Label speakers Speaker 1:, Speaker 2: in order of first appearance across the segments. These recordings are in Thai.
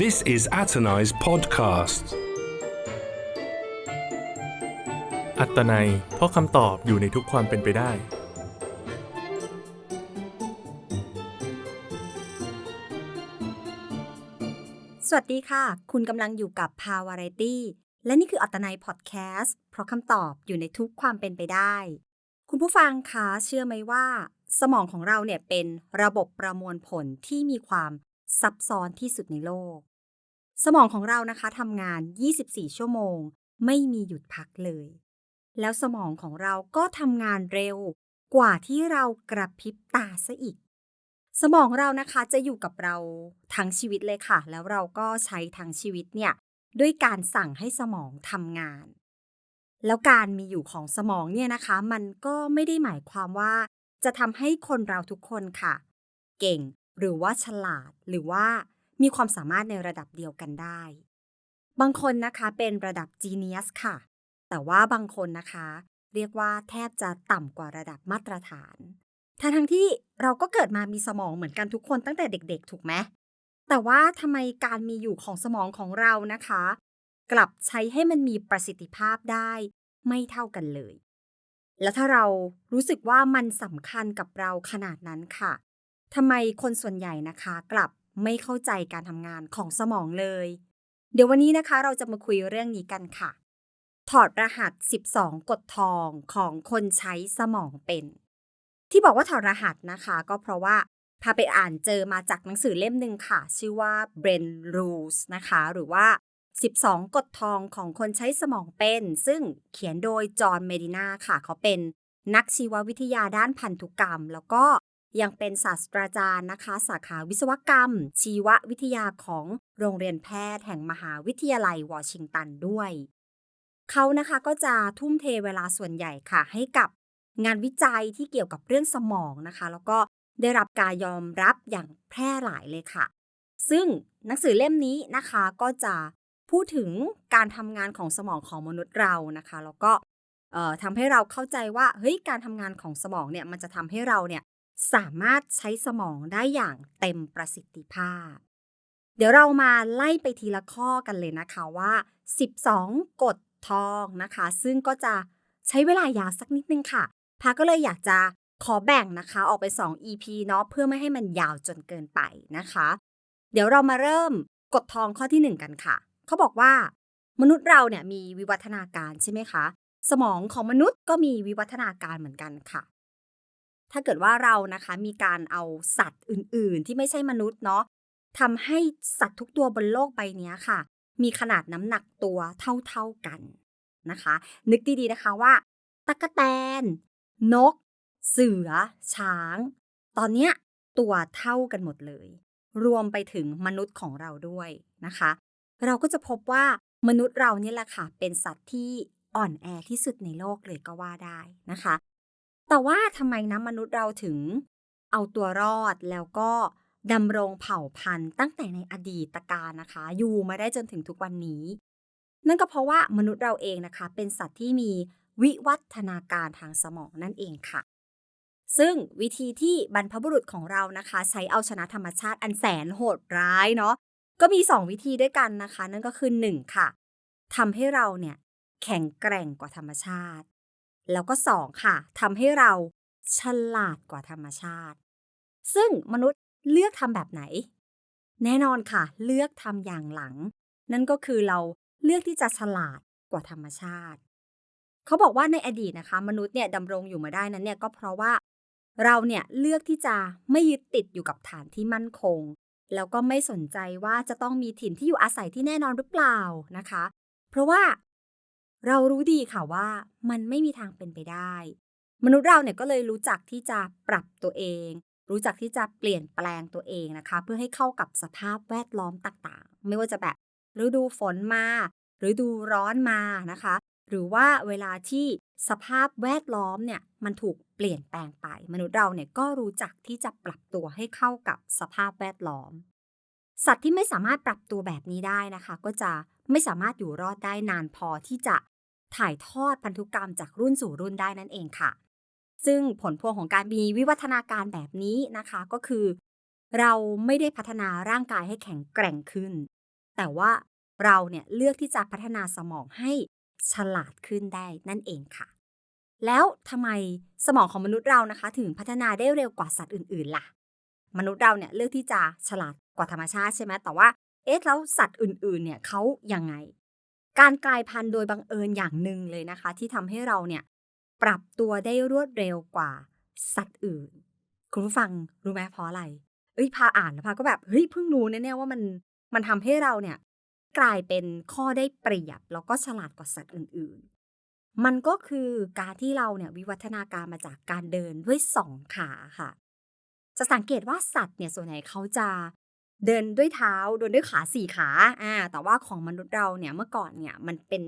Speaker 1: This is Atanai's podcast.
Speaker 2: อัตนัยเพราะคำตอบอยู่ในทุกความเป็นไปได้
Speaker 3: สวัสดีค่ะ คุณกำลังอยู่กับ p a w a r i t y และนี่คืออัตนัยพอดแคสต์เพราะคำตอบอยู่ในทุกความเป็นไปได้ คุณผู้ฟังคะเชื่อไหมว่า สมองของเราเนี่ยเป็นระบบประมวลผลที่มีความ ซับซ้อนที่สุดในโลก สมองของเรานะคะทำงาน 24 ชั่วโมง ไม่มีหยุดพักเลย แล้วสมองของเราก็ทำงานเร็วกว่าที่เรากระพริบตาซะอีก สมองเรานะคะจะอยู่กับเราทั้งชีวิตเลยค่ะ แล้วเราก็ใช้ทั้งชีวิตเนี่ยด้วยการสั่งให้สมองทำงาน แล้วการมีอยู่ของสมองเนี่ยนะคะ มันก็ไม่ได้หมายความว่า จะทำให้คนเราทุกคนค่ะ เก่ง หรือว่าฉลาดหรือว่ามีความสามารถในระดับเดียวกันได้ บางคนนะคะเป็นระดับ Genius ค่ะ แต่ว่าบางคนนะคะ เรียกว่าแทบจะต่ำกว่าระดับมาตรฐาน ทั้งทั้งที่เราก็เกิดมามีสมองเหมือนกันทุกคนตั้งแต่เด็กๆ ถูกไหม แต่ว่าทำไมการมีอยู่ของสมองของเรานะคะ กลับใช้ให้มันมีประสิทธิภาพได้ไม่เท่ากันเลย แล้วถ้าเรารู้สึกว่ามันสำคัญกับเราขนาดนั้นค่ะ ทำไมคนส่วนใหญ่นะคะ กลับไม่เข้าใจการทำงานของสมองเลย เดี๋ยววันนี้นะคะเราจะมาคุยเรื่องนี้กันค่ะ ถอดรหัส 12 กฎทองของคนใช้สมองเป็น ที่บอกว่าถอดรหัสนะคะ ก็เพราะว่าพาไปอ่านเจอมาจากหนังสือเล่มหนึ่งค่ะ ชื่อว่า Brain Rules นะคะ หรือว่า 12 กฎทองของคนใช้สมองเป็น ซึ่งเขียนโดยจอห์นเมดินาค่ะ เขาเป็นนักชีววิทยาด้านพันธุกรรม แล้วก็ ยังเป็นศาสตราจารย์นะคะ สาขาวิศวกรรม ชีววิทยาของโรงเรียนแพทย์แห่งมหาวิทยาลัยวอชิงตันด้วย เขานะคะก็จะทุ่มเทเวลาส่วนใหญ่ค่ะ ให้กับงานวิจัยที่เกี่ยวกับเรื่องสมองนะคะ แล้วก็ได้รับการยอมรับอย่างแพร่หลายเลยค่ะ ซึ่งหนังสือเล่มนี้นะคะก็จะพูดถึงการทำงานของสมองของมนุษย์เรานะคะ แล้วก็ทำให้เราเข้าใจว่าเฮ้ยการทำงานของสมองเนี่ยมันจะทำให้เราเนี่ย สามารถใช้สมองได้อย่างเต็มประสิทธิภาพ เดี๋ยวเรามาไล่ไปทีละข้อกันเลยนะคะว่า 12 กฎทองนะคะ ซึ่งก็จะใช้เวลายาวสักนิดนึงค่ะพาก็เลยอยากจะขอแบ่งนะคะ ออกเป็น2 EP เนาะเพื่อไม่ให้มันยาวจนเกินไปนะคะ เดี๋ยวเรามาเริ่มกฎทองข้อที่ 1 กันค่ะ เขาบอกว่า มนุษย์เราเนี่ยมีวิวัฒนาการใช่ไหมคะ สมองของมนุษย์ก็มีวิวัฒนาการเหมือนกันค่ะ ถ้าเกิดว่าเรานะคะมีการเอาสัตว์อื่นๆ ที่ไม่ใช่มนุษย์เนาะทำให้สัตว์ทุกตัวบนโลกใบนี้ค่ะ มีขนาดน้ำหนักตัวเท่าๆกันนะคะ นึกดีๆนะคะว่าตะกแตน นก เสือ ช้าง ตอนเนี้ยตัวเท่ากันหมดเลย รวมไปถึงมนุษย์ของเราด้วยนะคะ เราก็จะพบว่ามนุษย์เราเนี่ยแหละค่ะ เป็นสัตว์ที่อ่อนแอที่สุดในโลกเลยก็ว่าได้นะคะ แต่ว่าทำไมนะมนุษย์เราถึงเอาตัวรอดแล้วก็ดำรงเผ่าพันธุ์ตั้งแต่ในอดีตการนะคะ อยู่มาได้จนถึงทุกวันนี้ นั่นก็เพราะว่ามนุษย์เราเองนะคะ เป็นสัตว์ที่มีวิวัฒนาการทางสมองนั่นเองค่ะ ซึ่งวิธีที่บรรพบุรุษของเรานะคะ ใช้เอาชนะธรรมชาติอันแสนโหดร้ายเนาะก็มี 2 วิธีด้วยกันนะคะ นั่นก็คือ 1 ค่ะทำให้เราเนี่ยแข็งแกร่งกว่าธรรมชาติ แล้วก็ 2 ค่ะทำให้เราฉลาดกว่าธรรมชาติ ซึ่งมนุษย์เลือกทำแบบไหน แน่นอนค่ะ เลือกทำอย่างหลัง นั่นก็คือเราเลือกที่จะฉลาดกว่าธรรมชาติ เขาบอกว่าในอดีตนะคะ มนุษย์เนี่ยดำรงอยู่มาได้นั้นเนี่ยก็เพราะว่า เราเนี่ยเลือกที่จะไม่ยึดติดอยู่กับฐานที่มั่นคง แล้วก็ไม่สนใจว่าจะต้องมีถิ่นที่อยู่อาศัยที่แน่นอนหรือเปล่านะคะ เพราะว่า เรารู้ดีค่ะว่ามันไม่มีทางเป็นไปได้ มนุษย์เราเนี่ยก็เลยรู้จักที่จะปรับตัวเอง รู้จักที่จะเปลี่ยนแปลงตัวเองนะคะ เพื่อให้เข้ากับสภาพแวดล้อมต่างๆ ไม่ว่าจะแบบฤดูฝนมาฤดูร้อนมานะคะ หรือว่าเวลาที่สภาพแวดล้อมเนี่ยมันถูกเปลี่ยนแปลงไป มนุษย์เราเนี่ยก็รู้จักที่จะปรับตัวให้เข้ากับสภาพแวดล้อม สัตว์ที่ไม่สามารถปรับตัวแบบนี้ได้นะคะ ก็จะไม่สามารถอยู่รอดได้นานพอที่จะ ถ่ายทอดพันธุกรรมจากรุ่นสู่รุ่นได้นั่นเองค่ะ ซึ่งผลพวงของการมีวิวัฒนาการแบบนี้นะคะก็คือ เราไม่ได้พัฒนาร่างกายให้แข็งแกร่งขึ้น แต่ว่าเราเนี่ยเลือกที่จะพัฒนาสมองให้ฉลาดขึ้นได้นั่นเองค่ะ แล้วทำไมสมองของมนุษย์เรานะคะ ถึงพัฒนาได้เร็วกว่าสัตว์อื่นๆล่ะ มนุษย์เราเนี่ยเลือกที่จะฉลาดกว่าธรรมชาติใช่ไหมแต่ว่าเอ๊ะแล้วสัตว์อื่นๆ เนี่ยเขายังไง การกลายพันธุ์โดยบังเอิญอย่างหนึ่งเลยนะคะ ที่ทำให้เราเนี่ยปรับตัวได้รวดเร็วกว่าสัตว์อื่น คุณผู้ฟังรู้ไหมเพราะอะไร เอ้ยพาอ่านแล้วพาก็แบบเฮ้ยเพิ่งรู้เนี่ยว่ามันมันทำให้เราเนี่ยกลายเป็นข้อได้เปรียบแล้วก็ฉลาดกว่าสัตว์อื่นๆ มันก็คือการที่เราเนี่ยวิวัฒนาการมาจากการเดินด้วยสองขาค่ะ จะสังเกตว่าสัตว์เนี่ยส่วนใหญ่เขาจะ เดินด้วยเท้าเดินด้วยขาสี่ขาอ่าแต่ว่าของมนุษย์เราเนี่ยเมื่อก่อนเนี่ยมันเป็น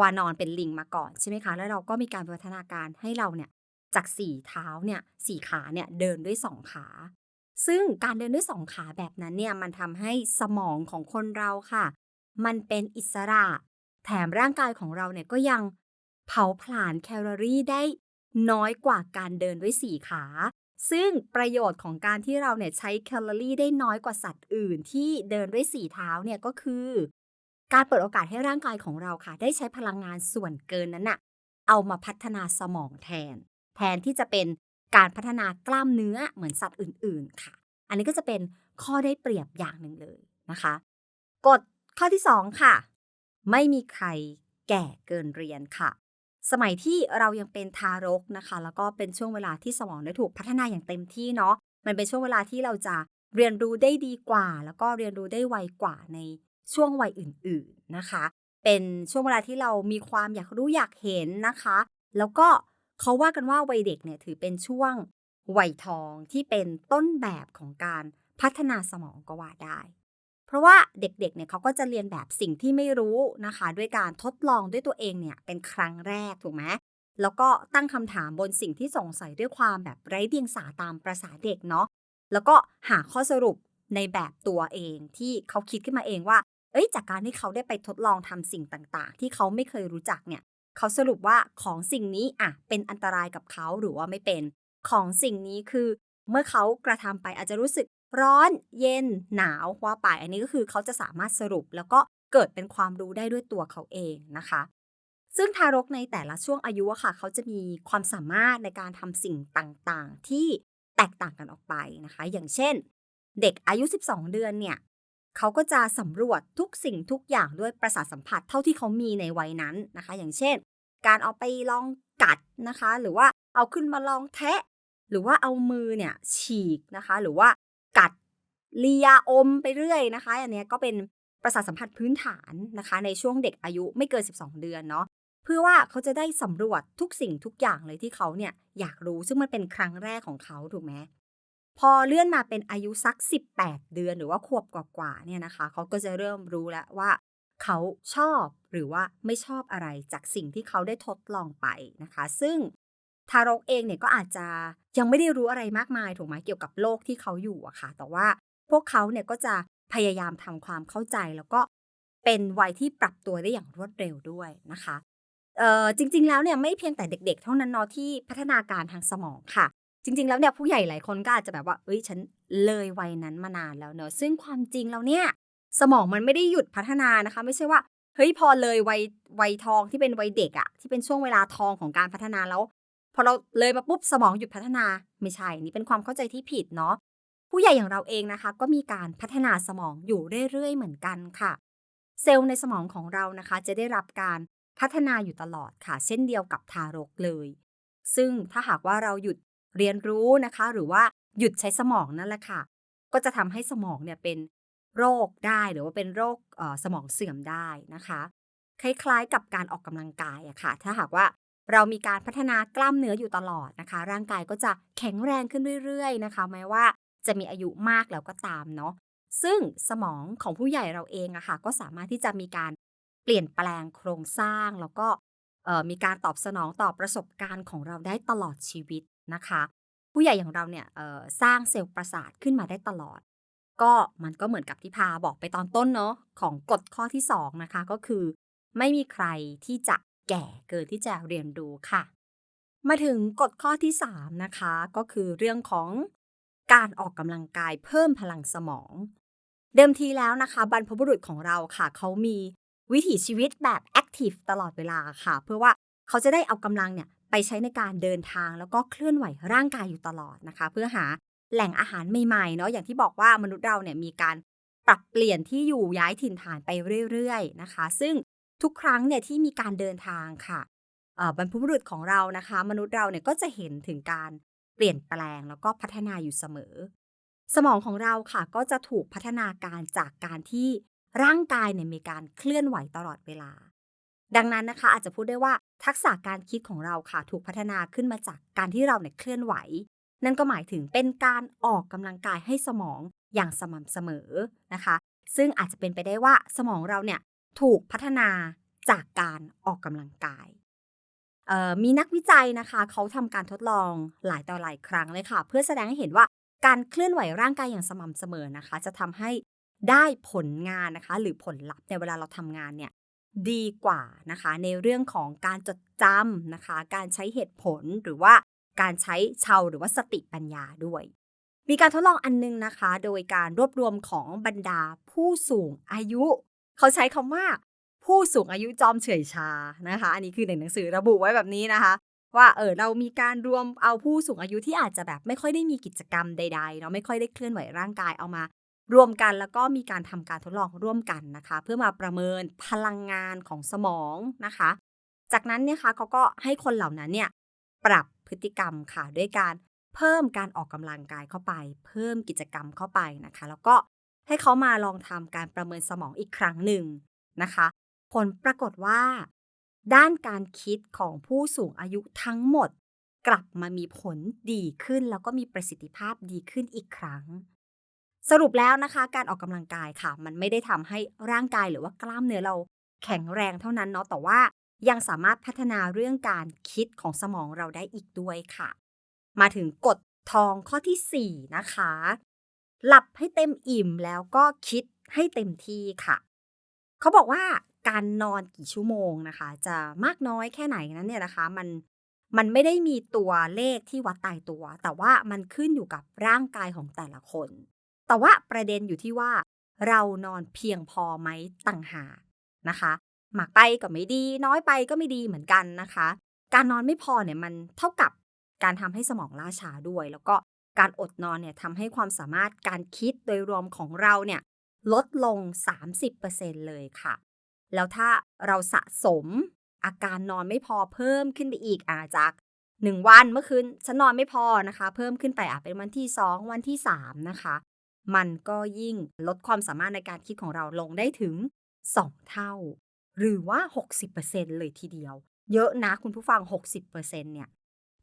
Speaker 3: วานอนเป็นลิงมาก่อนใช่ไหมคะ แล้วเราก็มีการวิวัฒนาการให้เราเนี่ยจากสี่เท้าเนี่ยสี่ขาเนี่ยเดินด้วยสองขา ซึ่งการเดินด้วยสองขาแบบนั้นเนี่ยมันทำให้สมองของคนเราค่ะ มันเป็นอิสระ แถมร่างกายของเราเนี่ยก็ยังเผาผลาญแคลอรี่ได้น้อยกว่าการเดินด้วยสี่ขา ซึ่งประโยชน์ของการที่เราเนี่ยใช้แคลอรี่ได้น้อยกว่าสัตว์อื่น ที่เดินด้วยสี่เท้าเนี่ยก็คือ การเปิดโอกาสให้ร่างกายของเราค่ะ ได้ใช้พลังงานส่วนเกินนั้นน่ะเอามาพัฒนาสมองแทน แทนที่จะเป็นการพัฒนากล้ามเนื้อเหมือนสัตว์อื่น ๆ ค่ะ อันนี้ก็จะเป็นข้อได้เปรียบอย่างหนึ่งเลยนะคะกฎข้อที่ 2 ค่ะ ไม่มีใครแก่เกินเรียนค่ะ สมัยที่เรายังเป็นทารกนะคะ แล้วก็เป็นช่วงเวลาที่สมองได้ถูกพัฒนาอย่างเต็มที่เนาะมันเป็นช่วงเวลาที่เราจะเรียนรู้ได้ดีกว่า แล้วก็เรียนรู้ได้ไวกว่าในช่วงวัยอื่น ๆนะคะ เป็นช่วงเวลาที่เรามีความอยากรู้อยากเห็นนะคะ แล้วก็เขาว่ากันว่าวัยเด็กเนี่ยถือเป็นช่วงวัยทองที่เป็นต้นแบบของการพัฒนาสมองก็ว่าได้ เพราะว่าเด็กๆ เนี่ยเขาก็จะเรียนแบบสิ่งที่ไม่รู้นะคะ ด้วยการทดลองด้วยตัวเองเนี่ยเป็นครั้งแรกถูกไหมแล้วก็ตั้งคำถามบนสิ่งที่สงสัยด้วยความแบบไร้เดียงสาตามประษาเด็กเนาะแล้วก็หาข้อสรุปในแบบตัวเองที่เขาคิดขึ้นมาเองว่า เอ้ย จากการที่เขาได้ไปทดลองทำสิ่งต่างๆ ที่เขาไม่เคยรู้จักเนี่ยเขาสรุปว่าของสิ่งนี้อะเป็นอันตรายกับเขาหรือว่าไม่เป็น ของสิ่งนี้คือ เมื่อเขากระทำไปอาจจะรู้สึก ร้อนเย็นหนาวว่าไป อันนี้ก็คือเขาจะสามารถสรุปแล้วก็เกิดเป็นความรู้ได้ด้วยตัวเขาเองนะคะ ซึ่งทารกในแต่ละช่วงอายุค่ะ เขาจะมีความสามารถในการทำสิ่งต่างๆ ที่แตกต่างกันออกไปนะคะ อย่างเช่น เด็กอายุ 12 เดือนเนี่ยเขาก็จะสำรวจทุกสิ่งทุกอย่างด้วยประสาทสัมผัสเท่าที่เขามีในวัยนั้นนะคะ อย่างเช่น การเอาไปลองกัดนะคะ หรือว่าเอาขึ้นมาลองแทะ หรือว่าเอามือเนี่ยฉีกนะคะ หรือว่า กัดเลียอมไปเรื่อยนะคะ อันนี้ก็เป็นประสาทสัมผัสพื้นฐานนะคะ ในช่วงเด็กอายุไม่เกิน 12 เดือนเนาะเพื่อว่าเขาจะได้สำรวจทุกสิ่งทุกอย่างเลยที่เขาเนี่ยอยากรู้ซึ่งมันเป็นครั้งแรกของเขาถูกไหมพอเลื่อนมาเป็นอายุสัก 18 เดือนหรือว่าขวบกว่าๆเนี่ยนะคะ เขาก็จะเริ่มรู้แล้วว่า เขาชอบหรือว่าไม่ชอบอะไรจากสิ่งที่เขาได้ทดลองไปนะคะ ซึ่ง ทารกเองเนี่ยก็อาจจะยังไม่ได้รู้อะไรมากมายถูกไหมเกี่ยวกับโลกที่เขาอยู่อะค่ะ แต่ว่าพวกเขาเนี่ยก็จะพยายามทำความเข้าใจแล้วก็เป็นวัยที่ปรับตัวได้อย่างรวดเร็วด้วยนะคะเอ่อจริง ๆ แล้วเนี่ยไม่เพียงแต่เด็ก ๆ เท่านั้นเนาะที่พัฒนาการทางสมองค่ะ จริง ๆ แล้วเนี่ยผู้ใหญ่หลายคนก็อาจจะแบบว่าเอ้ยฉันเลยวัยนั้นมานานแล้วเนอะซึ่งความจริงแล้วเนี่ยสมองมันไม่ได้หยุดพัฒนานะคะ ไม่ใช่ว่าเฮ้ยพอเลยวัยวัยทองที่เป็นวัยเด็กอะที่เป็นช่วงเวลาทองของการพัฒนาแล้ว พอเราเลยมาปุ๊บสมองหยุดพัฒนาไม่ใช่นี่เป็นความเข้าใจที่ผิดเนาะผู้ใหญ่อย่างเราเองนะคะ ก็มีการพัฒนาสมองอยู่เรื่อยๆเหมือนกันค่ะ เซลล์ในสมองของเรานะคะ จะได้รับการพัฒนาอยู่ตลอดค่ะ เช่นเดียวกับทารกเลย ซึ่งถ้าหากว่าเราหยุดเรียนรู้นะคะ หรือว่าหยุดใช้สมองนั่นแหละค่ะ ก็จะทำให้สมองเนี่ยเป็นโรคได้หรือว่าเป็นโรคสมองเสื่อมได้นะคะ คล้ายๆกับการออกกำลังกายอะค่ะ ถ้าหากว่า เรามีการพัฒนากล้ามเนื้ออยู่ตลอดนะคะ ร่างกายก็จะแข็งแรงขึ้นเรื่อยๆนะคะ แม้ว่าจะมีอายุมากแล้วก็ตามเนาะซึ่งสมองของผู้ใหญ่เราเองอะค่ะก็สามารถที่จะมีการเปลี่ยนแปลงโครงสร้าง แล้วก็มีการตอบสนองต่อประสบการณ์ของเราได้ตลอดชีวิตนะคะ ผู้ใหญ่อย่างเราเนี่ยสร้างเซลล์ประสาทขึ้นมาได้ตลอด ก็มันก็เหมือนกับที่พาบอกไปตอนต้นเนาะของกฎข้อที่ 2 นะคะก็คือ ไม่มีใครที่จะ แก่เกินที่จะเรียนรู้ค่ะ มาถึงกฎข้อที่ 3 นะคะ ก็คือเรื่องของการออกกำลังกายเพิ่มพลังสมอง เดิมทีแล้วนะคะ บรรพบุรุษของเราค่ะ เขามีวิถีชีวิตแบบแอคทีฟตลอดเวลาค่ะ เพื่อว่าเขาจะได้เอากำลังเนี่ยไปใช้ในการเดินทางแล้วก็เคลื่อนไหวร่างกายอยู่ตลอดนะคะ เพื่อหาแหล่งอาหารใหม่ๆเนาะอย่างที่บอกว่ามนุษย์เราเนี่ยมีการปรับเปลี่ยนที่อยู่ย้ายถิ่นฐานไปเรื่อยๆนะคะ ซึ่ง ทุกครั้งเนี่ยที่มีการเดินทางค่ะบรรพบุรุษของเรานะคะ มนุษย์เราเนี่ยก็จะเห็นถึงการเปลี่ยนแปลงแล้วก็พัฒนาอยู่เสมอ สมองของเราค่ะก็จะถูกพัฒนาการจากการที่ร่างกายเนี่ยมีการเคลื่อนไหวตลอดเวลา ดังนั้นนะคะ อาจจะพูดได้ว่าทักษะการคิดของเราค่ะถูกพัฒนาขึ้นมาจากการที่เราเนี่ยเคลื่อนไหว นั่นก็หมายถึงเป็นการออกกำลังกายให้สมองอย่างสม่ำเสมอนะคะ ซึ่งอาจจะเป็นไปได้ว่าสมองเราเนี่ย ถูกพัฒนาจากการออกกำลังกาย มีนักวิจัยนะคะ เขาทำการทดลองหลายต่อหลายครั้งเลยค่ะ เพื่อแสดงให้เห็นว่าการเคลื่อนไหวร่างกายอย่างสม่ำเสมอนะคะ จะทำให้ได้ผลงานนะคะ หรือผลลัพธ์ในเวลาเราทำงานเนี่ยดีกว่านะคะ ในเรื่องของการจดจำนะคะ การใช้เหตุผลหรือว่าการใช้เชาหรือว่าสติปัญญาด้วย มีการทดลองอันนึงนะคะ โดยการรวบรวมของบรรดาผู้สูงอายุ เขาใช้คำว่า ผู้สูงอายุจอมเฉอยชานะคะ อันนี้คือในหนังสือระบุไว้แบบนี้นะคะ ว่าเออเรามีการรวมเอาผู้สูงอายุที่อาจจะแบบไม่ค่อยได้มีกิจกรรมใดๆเนาะไม่ค่อยได้เคลื่อนไหวร่างกายเอามารวมกันแล้วก็มีการทำการทดลองร่วมกันนะคะ เพื่อมาประเมินพลังงานของสมองนะคะ จากนั้นเนี่ยค่ะเขาก็ให้คนเหล่านั้นเนี่ยปรับพฤติกรรมค่ะด้วยการเพิ่มการออกกำลังกายเข้าไป เพิ่มกิจกรรมเข้าไปนะคะ แล้วก็ ให้เขามาลองทำการประเมินสมองอีกครั้งหนึ่งนะคะ ผลปรากฏว่า ด้านการคิดของผู้สูงอายุทั้งหมด กลับมามีผลดีขึ้น แล้วก็มีประสิทธิภาพดีขึ้นอีกครั้ง สรุปแล้วนะคะ การออกกำลังกายค่ะ มันไม่ได้ทำให้ร่างกายหรือว่ากล้ามเนื้อเราแข็งแรงเท่านั้นเนาะแต่ว่ายังสามารถพัฒนาเรื่องการคิดของสมองเราได้อีกด้วยค่ะ มาถึงกฎทองข้อทีสี่4 นะคะ หลับให้เต็มอิ่มแล้วก็คิดให้เต็มที่ค่ะ เขาบอกว่าการนอนกี่ชั่วโมงนะคะ จะมากน้อยแค่ไหนนั้นเนี่ยนะคะ มันมันไม่ได้มีตัวเลขที่วัดตายตัว แต่ว่ามันขึ้นอยู่กับร่างกายของแต่ละคน แต่ว่าประเด็นอยู่ที่ว่า เรานอนเพียงพอไหมต่างหากนะคะมากไปก็ไม่ดี น้อยไปก็ไม่ดีเหมือนกันนะคะ การนอนไม่พอเนี่ยมันเท่ากับการทำให้สมองล่าช้าด้วย แล้วก็ การอดนอนเนี่ยทำให้ความสามารถการคิดโดยรวมของเราเนี่ยลดลง 30%เลยค่ะ แล้วถ้าเราสะสมอาการนอนไม่พอเพิ่มขึ้นไปอีกอาจาก 1 วันเมื่อคืนฉันนอนไม่พอนะคะ เพิ่มขึ้นไปอาจเป็นวันที่ 2 วันที่ 3 นะคะ มันก็ยิ่งลดความสามารถในการคิดของเราลงได้ถึง 2 เท่า หรือว่า 60%เลยทีเดียว เยอะนะคุณผู้ฟัง 60%เนี่ย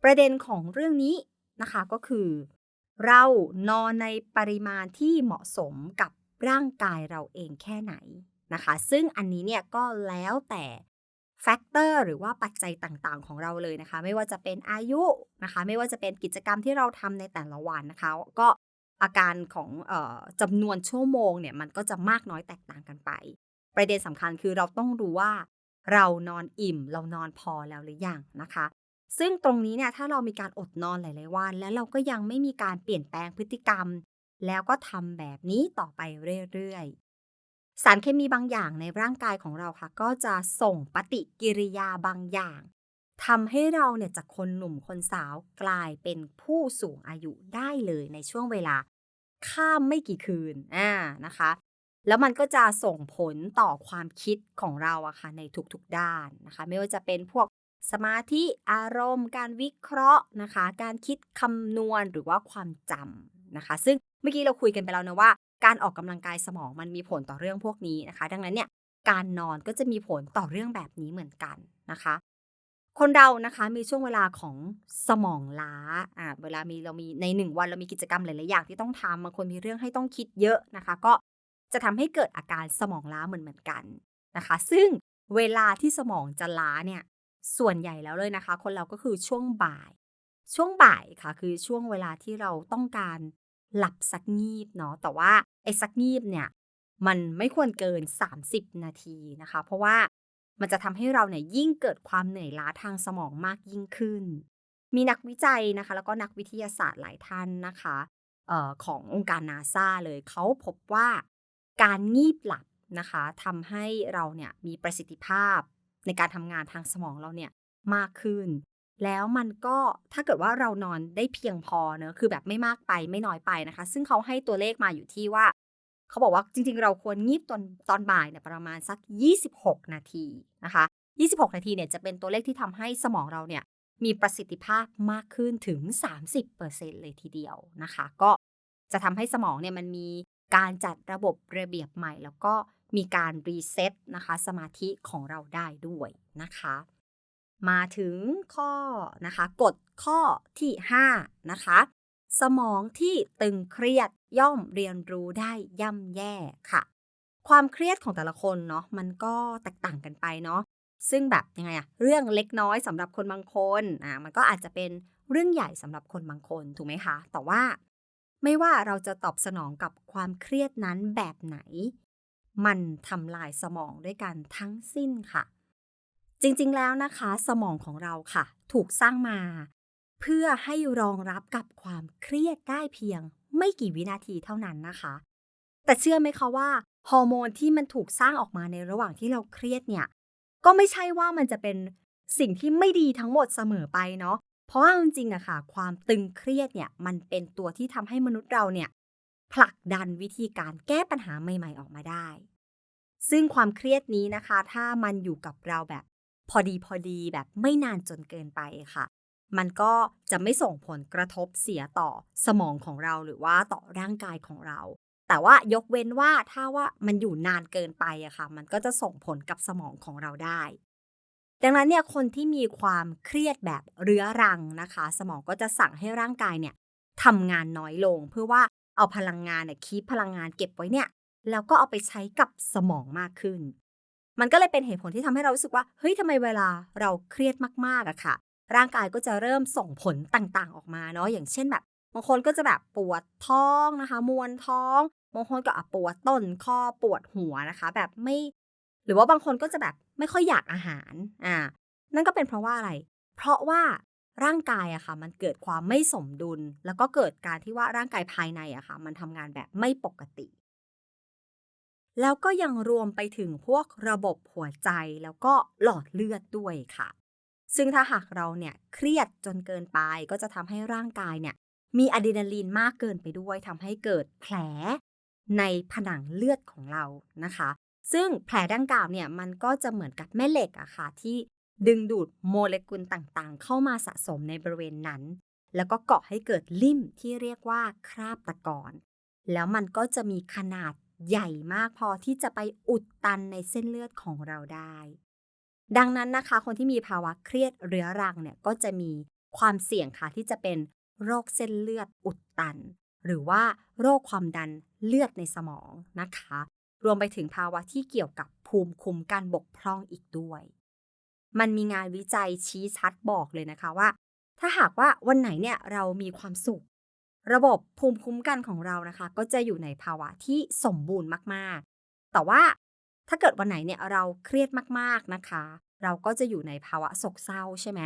Speaker 3: ประเด็นของเรื่องนี้นะคะก็คือ เรานอนในปริมาณที่เหมาะสมกับร่างกายเราเองแค่ไหนนะคะ ซึ่งอันนี้เนี่ยก็แล้วแต่แฟกเตอร์หรือว่าปัจจัยต่างๆ ของเราเลยนะคะ ไม่ว่าจะเป็นอายุนะคะ ไม่ว่าจะเป็นกิจกรรมที่เราทำในแต่ละวันนะคะ ก็อาการของออจำนวนชั่วโมงเนี่ยมันก็จะมากน้อยแตกต่างกันไป ประเด็นสำคัญคือเราต้องรู้ว่า เรานอนอิ่ม เรานอนพอแล้วหรือยังนะคะ ซึ่งตรงนี้เนี่ยถ้าเรามีการอดนอนหลาย ๆ วัน แล้วเราก็ยังไม่มีการเปลี่ยนแปลงพฤติกรรม แล้วก็ทำแบบนี้ต่อไปเรื่อย ๆ สารเคมีบางอย่างในร่างกายของเราค่ะ ก็จะส่งปฏิกิริยาบางอย่างทำให้เราเนี่ยจากคนหนุ่มคนสาวกลายเป็นผู้สูงอายุได้เลยในช่วงเวลา ข้ามไม่กี่คืนอ่านะคะ แล้วมันก็จะส่งผลต่อความคิดของเราอะค่ะในทุกๆด้านนะคะ ไม่ว่าจะเป็นพวก สมาธิอารมณ์ การวิเคราะห์นะคะ การคิดคำนวณหรือว่าความจำนะคะ ซึ่งเมื่อกี้เราคุยกันไปแล้วนะว่า การออกกำลังกายสมองมันมีผลต่อเรื่องพวกนี้นะคะ ดังนั้นเนี่ยการนอนก็จะมีผลต่อเรื่องแบบนี้เหมือนกันนะคะ คนเรานะคะมีช่วงเวลาของสมองล้าอ่าเวลามีเรามีในหนึ่งวันเรามีกิจกรรมหลายๆอย่างที่ต้องทำบางคนมีเรื่องให้ต้องคิดเยอะนะคะ ก็จะทำให้เกิดอาการสมองล้าเหมือนเหมือนกันนะคะ ซึ่งเวลาที่สมองจะล้าเนี่ย ส่วนใหญ่แล้วเลยนะคะ คนเราก็คือช่วงบ่าย ช่วงบ่ายค่ะ คือช่วงเวลาที่เราต้องการหลับสักงีบเนาะแต่ว่าไอ้สักงีบเนี่ย มันไม่ควรเกิน 30 นาทีนะคะ เพราะว่ามันจะทำให้เราเนี่ยยิ่งเกิดความเหนื่อยล้าทางสมองมากยิ่งขึ้น มีนักวิจัยนะคะ แล้วก็นักวิทยาศาสตร์หลายท่านนะคะออขององค์การนาซาเลยเขาพบว่าการงีบหลับนะคะทำให้เราเนี่ยมีประสิทธิภาพ ในการทำงานทางสมองเราเนี่ยมากขึ้น แล้วมันก็ถ้าเกิดว่าเรานอนได้เพียงพอเนอะคือแบบไม่มากไปไม่น้อยไปนะคะ ซึ่งเขาให้ตัวเลขมาอยู่ที่ว่าเขาบอกว่าจริงๆ เราควรงีบตอนตอนบ่ายเนี่ยประมาณสัก 26 นาทีนะคะ 26 นาทีเนี่ยจะเป็นตัวเลขที่ทำให้สมองเราเนี่ยมีประสิทธิภาพมากขึ้นถึง 30%เลยทีเดียวนะคะ ก็จะทำให้สมองเนี่ยมันมีการจัดระบบระเบียบใหม่ แล้วก็ มีการรีเซ็ตนะคะสมาธิของเราได้ด้วยนะคะ มาถึงข้อนะคะกฎข้อที่ 5 นะคะ สมองที่ตึงเครียดย่อมเรียนรู้ได้ย่ำแย่ค่ะ ความเครียดของแต่ละคนเนาะมันก็แตกต่างกันไปเนาะซึ่งแบบยังไงอะเรื่องเล็กน้อยสำหรับคนบางคนอะมันก็อาจจะเป็นเรื่องใหญ่สำหรับคนบางคนถูกไหมคะ แต่ว่าไม่ว่าเราจะตอบสนองกับความเครียดนั้นแบบไหน มันทำลายสมองด้วยกันทั้งสิ้นค่ะ จริงๆแล้วนะคะ สมองของเราค่ะ ถูกสร้างมา เพื่อให้รองรับกับความเครียดได้เพียง ไม่กี่วินาทีเท่านั้นนะคะ แต่เชื่อไหมคะว่าฮอร์โมนที่มันถูกสร้างออกมาในระหว่างที่เราเครียดเนี่ย ก็ไม่ใช่ว่ามันจะเป็นสิ่งที่ไม่ดีทั้งหมดเสมอไปเนาะเพราะว่าจริงๆอะค่ะ ความตึงเครียดเนี่ยมันเป็นตัวที่ทำให้มนุษย์เราเนี่ย ผลักดันวิธีการแก้ปัญหาใหม่ ๆ ออกมาได้ ซึ่งความเครียดนี้นะคะ ถ้ามันอยู่กับเราแบบพอดีพอดีแบบไม่นานจนเกินไปค่ะ มันก็จะไม่ส่งผลกระทบเสียต่อสมองของเราหรือว่าต่อร่างกายของเรา แต่ว่ายกเว้นว่าถ้าว่ามันอยู่นานเกินไปอะค่ะ มันก็จะส่งผลกับสมองของเราได้ ดังนั้นเนี่ยคนที่มีความเครียดแบบเรื้อรังนะคะ สมองก็จะสั่งให้ร่างกายเนี่ยทำงานน้อยลงเพื่อว่า เอาพลังงานเนี่ยคีบพลังงานเก็บไว้เนี่ย แล้วก็เอาไปใช้กับสมองมากขึ้น มันก็เลยเป็นเหตุผลที่ทำให้เรารู้สึกว่า เฮ้ยทำไมเวลาเราเครียดมากๆอะค่ะ ร่างกายก็จะเริ่มส่งผลต่างๆ ออกมาเนาะ อย่างเช่นแบบบางคนก็จะแบบปวดท้องนะคะ มวนท้อง บางคนก็ปวดต้นคอปวดหัวนะคะ แบบไม่ หรือว่าบางคนก็จะแบบไม่ค่อยอยากอาหาร อ่า นั่นก็เป็นเพราะว่าอะไร เพราะว่า ร่างกายอะค่ะ มันเกิดความไม่สมดุล แล้วก็เกิดการที่ว่าร่างกายภายในอะค่ะ มันทำงานแบบไม่ปกติ แล้วก็ยังรวมไปถึงพวกระบบหัวใจแล้วก็หลอดเลือดด้วยค่ะ ซึ่งถ้าหากเราเนี่ยเครียดจนเกินไปก็จะทำให้ร่างกายเนี่ยมีอะดรีนาลีนมากเกินไปด้วยทำให้เกิดแผลในผนังเลือดของเรานะคะ ซึ่งแผลดังกล่าวเนี่ยมันก็จะเหมือนกับแม่เหล็กอะค่ะที่ ดึงดูดโมเลกุลต่างๆ เข้ามาสะสมในบริเวณนั้น แล้วก็เกาะให้เกิดลิ่มที่เรียกว่าคราบตะกอนแล้วมันก็จะมีขนาดใหญ่มากพอที่จะไปอุดตันในเส้นเลือดของเราได้ ดังนั้นนะคะ คนที่มีภาวะเครียดเรื้อรังเนี่ยก็จะมีความเสี่ยงค่ะที่จะเป็นโรคเส้นเลือดอุดตัน หรือว่าโรคความดันเลือดในสมองนะคะ รวมไปถึงภาวะที่เกี่ยวกับภูมิคุ้มกันบกพร่องอีกด้วย มันมีงานวิจัยชี้ชัดบอกเลยนะคะว่า ถ้าหากว่าวันไหนเนี่ยเรามีความสุข ระบบภูมิคุ้มกันของเรานะคะ ก็จะอยู่ในภาวะที่สมบูรณ์มากๆ แต่ว่าถ้าเกิดวันไหนเนี่ยเราเครียดมากๆนะคะ เราก็จะอยู่ในภาวะโศกเศร้าใช่ไหม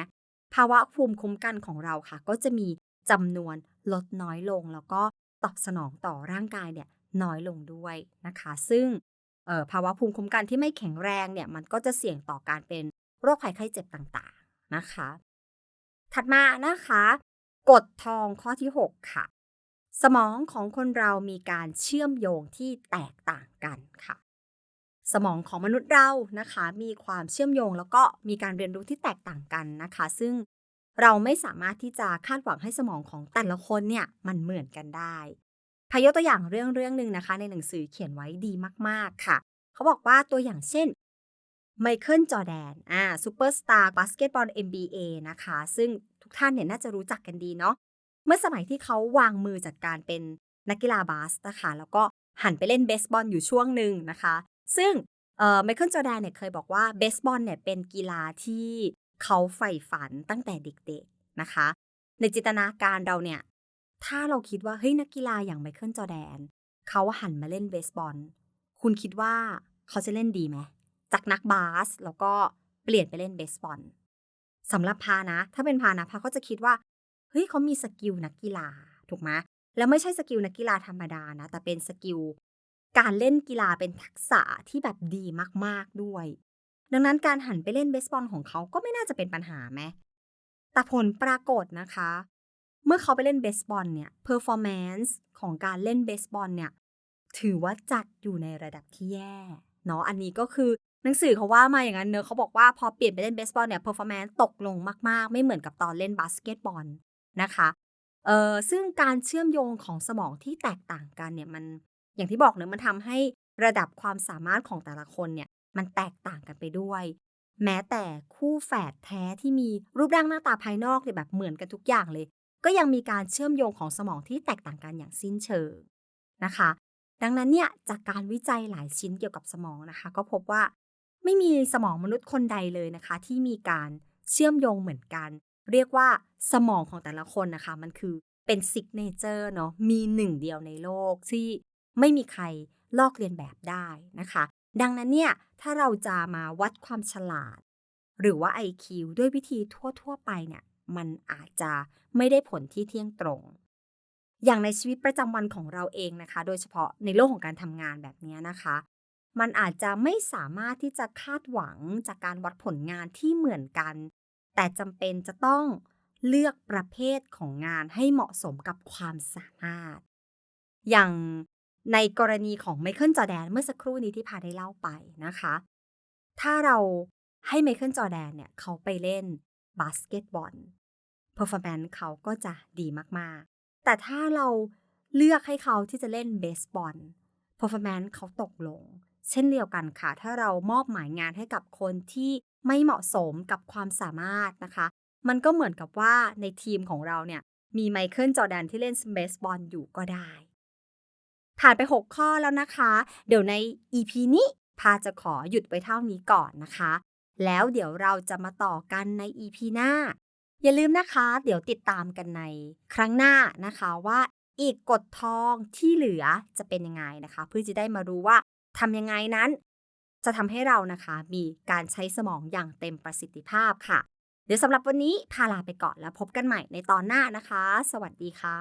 Speaker 3: ภาวะภูมิคุ้มกันของเราค่ะ ก็จะมีจำนวนลดน้อยลง แล้วก็ตอบสนองต่อร่างกายเนี่ยน้อยลงด้วยนะคะ ซึ่งภาวะภูมิคุ้มกันที่ไม่แข็งแรงเนี่ยมันก็จะเสี่ยงต่อการเป็น โรคภัยไข้เจ็บต่างๆนะคะ ถัดมานะคะกฎทองข้อที่ 6 ค่ะ สมองของคนเรามีการเชื่อมโยงที่แตกต่างกันค่ะ สมองของมนุษย์เรานะคะ มีความเชื่อมโยงแล้วก็มีการเรียนรู้ที่แตกต่างกันนะคะ ซึ่งเราไม่สามารถที่จะคาดหวังให้สมองของแต่ละคนเนี่ยมันเหมือนกันได้พายกตัวอย่างเรื่องเรื่องหนึ่งนะคะ ในหนังสือเขียนไว้ดีมากๆค่ะ เขาบอกว่าตัวอย่างเช่น ไมเคิลจอแดนอ่าซูเปอร์สตาร์บาสเกตบอล NBA นะคะ ซึ่งทุกท่านเนี่ยน่าจะรู้จักกันดีเนาะเมื่อสมัยที่เขาวางมือจากการเป็นนักกีฬาบาสนะคะแล้วก็หันไปเล่นเบสบอลอยู่ช่วงหนึ่งนะคะ ซึ่งไมเคิลจอแดนเนี่ยเคยบอกว่าเบสบอลเนี่ยเป็นกีฬาที่เขาใฝ่ฝันตั้งแต่เด็กๆนะคะ ในจินตนาการเราเนี่ย ถ้าเราคิดว่าเฮ้ยนักกีฬาอย่างไมเคิลจอแดนเขาหันมาเล่นเบสบอล คุณคิดว่าเขาจะเล่นดีไหม จากนักบาสแล้วก็เปลี่ยนไปเล่นเบสบอลสำหรับพานะ ถ้าเป็นพานะพาก็จะคิดว่าเฮ้ยเขามีสกิลนักกีฬาถูกไหมแล้วไม่ใช่สกิลนักกีฬาธรรมดานะ แต่เป็นสกิลการเล่นกีฬาเป็นทักษะที่แบบดีมากๆด้วย ดังนั้นการหันไปเล่นเบสบอลของเขาก็ไม่น่าจะเป็นปัญหาไหมแต่ผลปรากฏนะคะ เมื่อเขาไปเล่นเบสบอลเนี่ยเพอร์ฟอร์แมนซ์ของการเล่นเบสบอลเนี่ยถือว่าจัดอยู่ในระดับที่แย่เนาะอันนี้ก็คือ หนังสือเขาว่ามาอย่างนั้นเนอะเขาบอกว่าพอเปลี่ยนไปเล่นเบสบอลเนี่ยเพอร์ฟอร์แมนซ์ตกลงมาก ๆ ไม่เหมือนกับตอนเล่นบาสเกตบอลนะคะเอ่อซึ่งการเชื่อมโยงของสมองที่แตกต่างกันเนี่ยมันอย่างที่บอกเนอะมันทำให้ระดับความสามารถของแต่ละคนเนี่ยมันแตกต่างกันไปด้วย แม้แต่คู่แฝดแท้ที่มีรูปร่างหน้าตาภายนอกเนี่ยแบบเหมือนกันทุกอย่างเลย ก็ยังมีการเชื่อมโยงของสมองที่แตกต่างกันอย่างสิ้นเชิงนะคะ ดังนั้นเนี่ยจากการวิจัยหลายชิ้นเกี่ยวกับสมองนะคะ ก็พบว่า ไม่มีสมองมนุษย์คนใดเลยนะคะ ที่มีการเชื่อมโยงเหมือนกัน เรียกว่าสมองของแต่ละคนนะคะ มันคือเป็นซิกเนเจอร์เนาะมีหนึ่งเดียวในโลกที่ไม่มีใครลอกเลียนแบบได้นะคะ ดังนั้นเนี่ย ถ้าเราจะมาวัดความฉลาด หรือว่า IQ ด้วยวิธีทั่ว ๆ ไปเนี่ย มันอาจจะไม่ได้ผลที่เที่ยงตรง อย่างในชีวิตประจำวันของเราเองนะคะ โดยเฉพาะในโลกของการทำงานแบบนี้นะคะ มันอาจจะไม่สามารถที่จะคาดหวังจากการวัดผลงานที่เหมือนกัน แต่จำเป็นจะต้องเลือกประเภทของงานให้เหมาะสมกับความสามารถ อย่างในกรณีของไมเคิลจอแดนเมื่อสักครู่นี้ที่พาได้เล่าไปนะคะ ถ้าเราให้ไมเคิลจอแดนเนี่ยเขาไปเล่นบาสเกตบอลเพอร์ฟอร์แมนซ์เขาก็จะดีมากๆ แต่ถ้าเราเลือกให้เขาที่จะเล่นเบสบอลเพอร์ฟอร์แมนซ์เขาตกลง เช่นเดียวกันค่ะ ถ้าเรามอบหมายงานให้กับคนที่ไม่เหมาะสมกับความสามารถนะคะ มันก็เหมือนกับว่าในทีมของเราเนี่ย มีไมเคิลจอแดนที่เล่นเบสบอลอยู่ก็ได้ ผ่านไป 6 ข้อแล้วนะคะ เดี๋ยวใน EP นี้ พาจะขอหยุดไว้เท่านี้ก่อนนะคะ แล้วเดี๋ยวเราจะมาต่อกันใน EP หน้า อย่าลืมนะคะ เดี๋ยวติดตามกันในครั้งหน้านะคะว่าอีกกฎทองที่เหลือจะเป็นยังไงนะคะ เพื่อจะได้มารู้ว่า ทำยังไงนั้น จะทำให้เรานะคะ มีการใช้สมองอย่างเต็มประสิทธิภาพค่ะ เดี๋ยวสำหรับวันนี้พาลาไปก่อนแล้วพบกันใหม่ในตอนหน้านะคะ สวัสดีค่ะ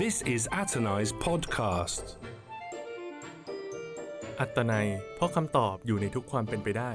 Speaker 1: This is Atonai's podcast.
Speaker 2: อัตนัยเพราะคำตอบอยู่ในทุกความเป็นไปได้